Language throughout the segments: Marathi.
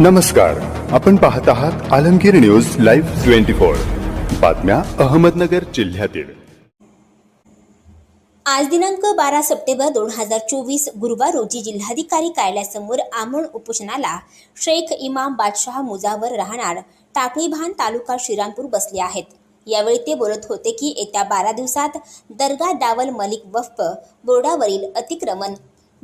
नमस्कार. आपण पाहत आहात Alamgir news live twenty four. बातम्या अहमदनगर जिल्ह्यातील. आज दिनांक बारा सप्टेंबर दोन हजार चोवीस गुरुवार रोजी जिल्हाधिकारी कार्यालयासमोर आमरण उपोषणाला शेख इमाम बादशाह मुजावर राहणार टाकळीभान तालुका श्रीरामपूर बसले आहेत. यावेळी ते बोलत होते की येत्या बारा दिवसात दर्गा दावल मलिक वफ्फ बोर्डावरील अतिक्रमण.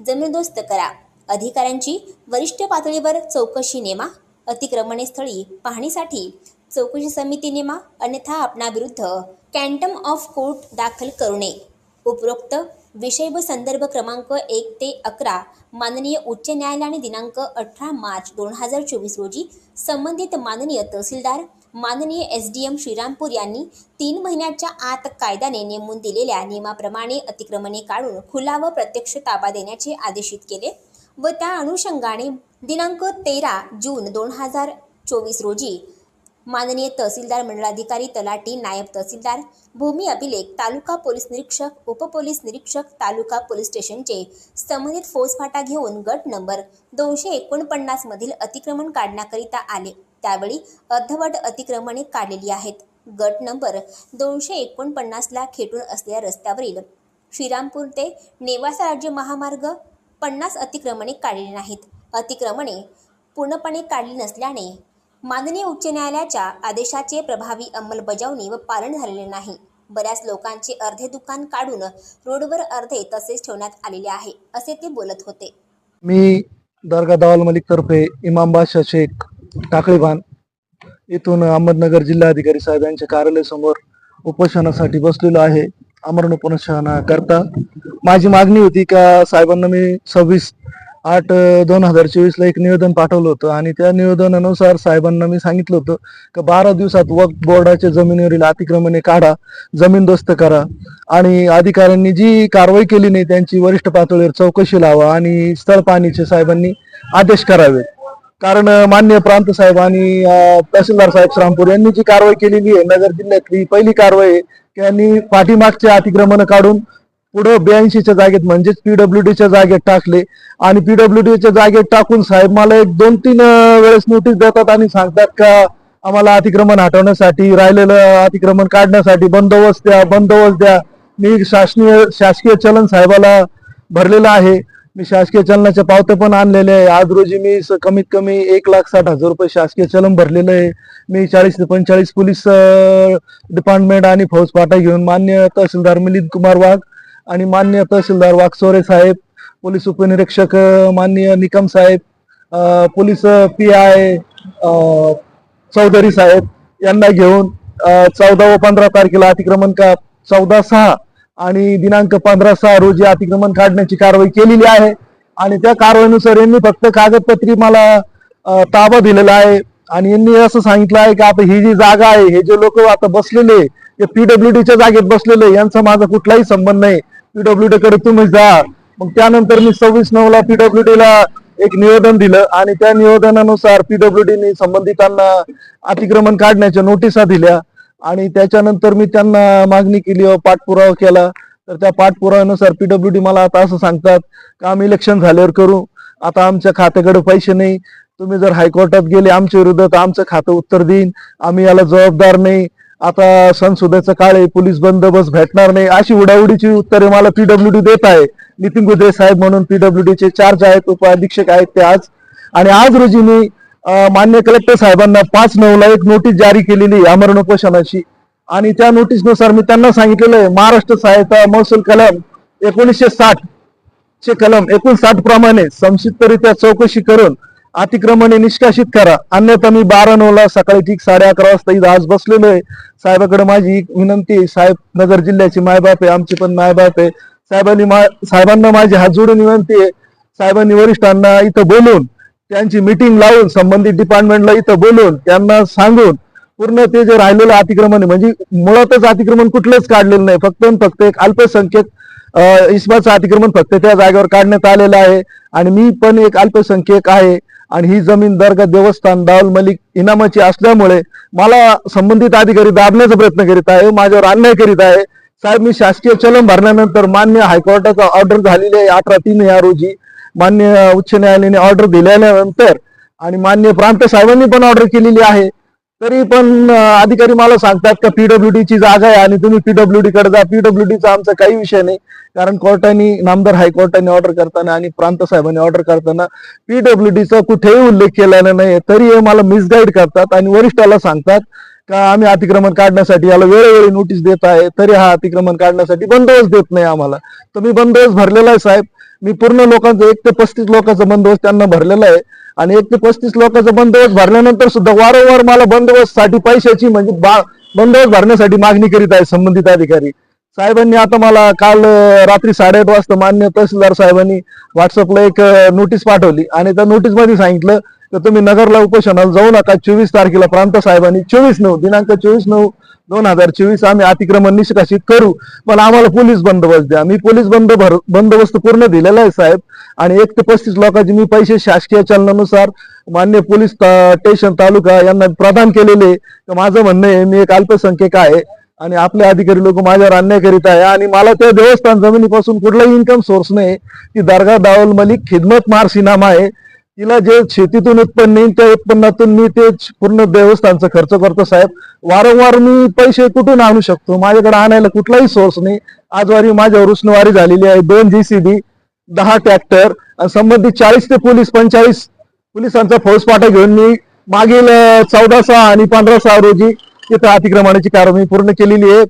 जमीनदोस्त करा. अधिकाऱ्यांची वरिष्ठ पातळीवर चौकशी नेमा अतिक्रमणे स्थळी पाहणीसाठी चौकशी समिती नेमा अन्यथा आपणाविरुद्ध कॅन्टम ऑफ कोर्ट दाखल करू नये उपरोक्त विषय व संदर्भ क्रमांक एक ते अकरा माननीय उच्च न्यायालयाने दिनांक अठरा मार्च दोन हजार चोवीस रोजी संबंधित माननीय तहसीलदार माननीय एस डी एम श्रीरामपूर यांनी तीन महिन्याच्या आत कायद्याने नेमून दिलेल्या नियमाप्रमाणे अतिक्रमणे काढून खुला व प्रत्यक्ष ताबा देण्याचे आदेशित केले. व त्या अनुषंगाने दिनांक तेरा जून दोन हजार चोवीस रोजी माननीय तहसीलदार मंडळाधिकारी तलाटी नायब तहसीलदार भूमी अभिलेख तालुका पोलीस निरीक्षक उपपोलीस निरीक्षक तालुका पोलीस स्टेशनचे संबंधित फौजफाटा घेऊन गट नंबर दोनशे एकोणपन्नास मधील अतिक्रमण काढण्याकरिता आले. त्यावेळी अर्धवट अतिक्रमणे काढलेली आहेत. गट नंबर दोनशे एकोणपन्नासला खेटून असलेल्या रस्त्यावरील श्रीरामपूर ते नेवासा राज्य महामार्ग पन्नास अतिक्रमणे काढली नाहीत. अतिक्रमणे पूर्णपणे काढली नसल्याने माननीय उच्च न्यायालयाच्या आदेशाचे प्रभावी अंमलबजावणी व पालन झालेले नाही. बऱ्याच लोकांचे अर्धे दुकान काढून रोडवर अर्धे तसेच ठेवण्यात आलेले आहे असे ते बोलत होते. मी दर्गा दावाल मलिक तर्फे इमाम बादशाह शेख टाकळीभान इथून अहमदनगर जिल्हाधिकारी साहेब यांच्या कार्यालयासमोर उपोषणासाठी बसलेलो आहे. आमरण उपोषणा करता. माझी मागणी होती का साहेबांना मी सव्वीस आठ दोन हजार चोवीस ला एक निवेदन पाठवलं होतं आणि त्या निवेदनानुसार साहेबांना मी सांगितलं होतं की बारा दिवसात वक्त बोर्डाच्या जमिनीवरील अतिक्रमणे काढा जमीनदोस्त करा आणि अधिकाऱ्यांनी जी कारवाई केली नाही त्यांची वरिष्ठ पातळीवर चौकशी लावा आणि स्थळ पाहणीचे साहेबांनी आदेश करावेत कारण मान्य प्रांत साहेब आणि तहसीलदार साहेब श्रामपूर यांनी जी कारवाई केलेली आहे नगर जिल्ह्यातली पहिली कारवाई त्यांनी यांनी पाठीमागचे अतिक्रमण काढून पुढं ब्याऐंशीच्या जागेत म्हणजेच पीडब्ल्यूडीच्या जागेत टाकले. आणि पीडब्ल्यूडीच्या जागेत टाकून साहेब मला एक दोन तीन वेळेस नोटीस देतात आणि सांगतात का आम्हाला अतिक्रमण हटवण्यासाठी राहिलेलं अतिक्रमण काढण्यासाठी बंदोबस्त द्या बंदोबस्त द्या. मी शासनीय शासकीय चलन साहेबाला भरलेलं आहे. मी शासकीय चलनाच्या पावत्या पण आणलेले आहे. आज रोजी मी स- कमीत कमी एक लाख साठ हजार रुपये शासकीय चलन भरलेलं आहे. मी चाळीस ते पंचेचाळीस पोलीस डिपार्टमेंट आणि फौजफाटा घेऊन मान्य तहसीलदार मिलिंद कुमार वाघ आणि मान्य तहसीलदार वाघसोरे साहेब पोलीस उपनिरीक्षक मान्य माननीय निकम साहेब पोलीस पी आय चौधरी साहेब यांना घेऊन चौदा व पंधरा तारखेला अतिक्रमण का चौदा सहा आणि दिनांक पंधरा सहा रोजी अतिक्रमण काढण्याची कारवाई केलेली आहे. आणि त्या कारवाईनुसार यांनी फक्त कागदपत्री मला ताबा दिलेला आहे. आणि यांनी असं सांगितलं आहे की आता ही जी जागा आहे हे जे लोक आता बसलेले ते पीडब्ल्यूडीच्या जागेत बसलेले यांचा माझा कुठलाही संबंध नाही. पीडब्ल्यूडी कडे तुम्ही जा. मग त्यानंतर मी सव्वीस नऊला पीडब्ल्यूडी ला एक निवेदन दिलं आणि त्या निवेदनानुसार पीडब्ल्यूडीने संबंधितांना अतिक्रमण काढण्याच्या नोटिसा दिल्या. आणि त्याच्यानंतर मी त्यांना मागणी केली व पाठपुरावा केला. तर त्या पाठपुराव्यानुसार पीडब्ल्यूडी मला आता असं सांगतात का आम्ही इलेक्शन झाल्यावर करू. आता आमच्या खात्याकडे पैसे नाही. तुम्ही जर हायकोर्टात गेले आमच्या विरोधात आमचं खातं उत्तर देईन. आम्ही याला जबाबदार नाही. आता संसदेचं काळ आहे पोलीस बंदोबस्त भेटणार नाही. अशी उडाउडीची उत्तरे मला पीडब्ल्यूडी देत आहे. नितीन गुदरे साहेब म्हणून PWD चे चार्ज आहेत उपाधीक्षक आहेत ते आज. आणि आज रोजी मी मान्य कलेक्टर साहेबांना पाच नऊला एक नोटीस जारी केलेली आहे आमरण उपोषणाची. आणि त्या नोटीसनुसार मी त्यांना सांगितलेलं आहे महाराष्ट्र सहायता महसूल कलम एकोणीसशे साठ चे कलम एकोणसाठ प्रमाणे संक्षिप्तरित्या चौकशी करून अतिक्रमणे निष्कासित करा. अन्यथा मी बारा नऊला सकाळी ठीक साडे अकरा वाजता इथं आज बसलेलो आहे. साहेबाकडे माझी एक विनंती आहे साहेब नगर जिल्ह्याची मायबाप आहे आमची पण मायबाप आहे. साहेबांनी मा- साहेबांना माझी हात जोडून विनंती आहे. साहेबांनी वरिष्ठांना इथं बोलून त्यांची मिटिंग लावून संबंधित डिपार्टमेंटला इथं बोलून त्यांना सांगून पूर्ण ते जे राहिलेलं अतिक्रमण आहे म्हणजे मुळातच अतिक्रमण कुठलंच काढलेलं नाही. फक्त फक्त एक अल्पसंख्यक इस्माचं अतिक्रमण फक्त त्या जागेवर काढण्यात आलेलं आहे. आणि मी पण एक अल्पसंख्यक आहे आणि ही जमीन दर्गा देवस्थान दाऊल मलिक इनामाची असल्यामुळे मला संबंधित अधिकारी दाबण्याचा प्रयत्न करीत आहे माझ्यावर अन्याय करीत आहे. साहेब मी शासकीय चलन भरल्यानंतर मान्य हायकोर्टाचा ऑर्डर झालेली आहे अठरा तीन या रोजी. मान्य उच्च न्यायालयाने ऑर्डर दिल्यानंतर आणि मान्य प्रांत साहेबांनी पण ऑर्डर केलेली आहे. तरी पण अधिकारी मला सांगतात का पीडब्ल्यू ची जागा आहे आणि तुम्ही पीडब्ल्यू डी कडे जा. पीडब्ल्यू डीचा आमचा काही विषय नाही. कारण कोर्टाने नामदार हायकोर्टाने ऑर्डर करताना आणि प्रांत साहेबांनी ऑर्डर करताना पीडब्ल्यू डीचा कुठेही उल्लेख केलेला नाही. तरी हे मला मिसगाईड करतात आणि वरिष्ठाला सांगतात का आम्ही अतिक्रमण काढण्यासाठी याला वेळोवेळी नोटीस देत आहे. तरी हा अतिक्रमण काढण्यासाठी बंदोबस्त देत नाही आम्हाला. तर मी बंदोबस्त भरलेला आहे साहेब. मी पूर्ण लोकांचं एक ते पस्तीस लोकांचा बंदोबस्त त्यांना भरलेला आहे. आणि एक ते पस्तीस लोकांचा बंदोबस्त भरल्यानंतर सुद्धा वारंवार मला बंदोबस्तसाठी पैशाची म्हणजे बा- बंदोबस्त भरण्यासाठी मागणी करीत आहे संबंधित अधिकारी. साहेबांनी आता मला काल रात्री साडेआठ वाजता मान्य तहसीलदार साहेबांनी व्हॉट्सअपला एक नोटीस पाठवली. आणि त्या नोटीसमध्ये सांगितलं तर तुम्ही नगरला उपोषणाला जाऊ नका. चोवीस तारखेला प्रांत साहेबांनी चोवीस नऊ दिनांक चोवीस नऊ दोन हजार चोवीस आम्ही अतिक्रमण निष्कासित करू. पण आम्हाला पोलीस बंदोबस्त द्या. मी पोलीस बंद बंदोबस्त पूर्ण दिलेला आहे साहेब. आणि एक ते पस्तीस लोकांचे मी पैसे शासकीय चलनानुसार मान्य पोलीस ता- स्टेशन तालुका यांना प्रदान केलेले तर माझं म्हणणं आहे मी एक अल्पसंख्यक आहे. आणि आपले अधिकारी लोक माझ्यावर अन्याय करीत आहे. आणि मला त्या देवस्थान जमिनीपासून कुठलाही इन्कम सोर्स नाही. ती दर्गा दावल मलिक खिदमत मारसिनामा आहे. तिला जे शेतीतून उत्पन्न येईल त्या उत्पन्नातून मी ते पूर्ण देवस्थानचा खर्च करतो साहेब. वारंवार मी पैसे कुठून आणू शकतो? माझ्याकडे आणायला कुठलाही सोर्स नाही. आजवारी माझ्यावर उष्णवारी झालेली आहे. दोन जीसीबी दहा ट्रॅक्टर आणि संबंधित चाळीस ते पोलीस पंचाळीस पोलिसांचा फौजपाटा घेऊन मी मागील चौदा सहा आणि पंधरा सहा रोजी तिथं अतिक्रमणाची कारवाई पूर्ण केलेली आहे.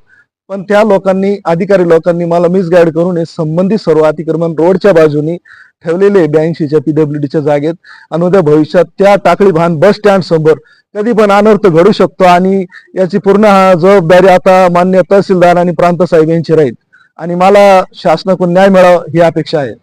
पण त्या लोकांनी अधिकारी लोकांनी मला मिसगाईड करून हे संबंधित सर्व अतिक्रमण रोडच्या बाजूनी ठेवलेले ब्याऐंशीच्या पीडब्ल्यूडीच्या जागेत. आणि उद्या भविष्यात त्या टाकळी भान बस स्टँड समोर कधी पण अनर्थ घडू शकतो आणि याची पूर्ण हा जबाबदारी आता मान्य तहसीलदार आणि प्रांत साहेब यांची राहील. आणि मला शासनाकडून न्याय मिळावा ही अपेक्षा आहे.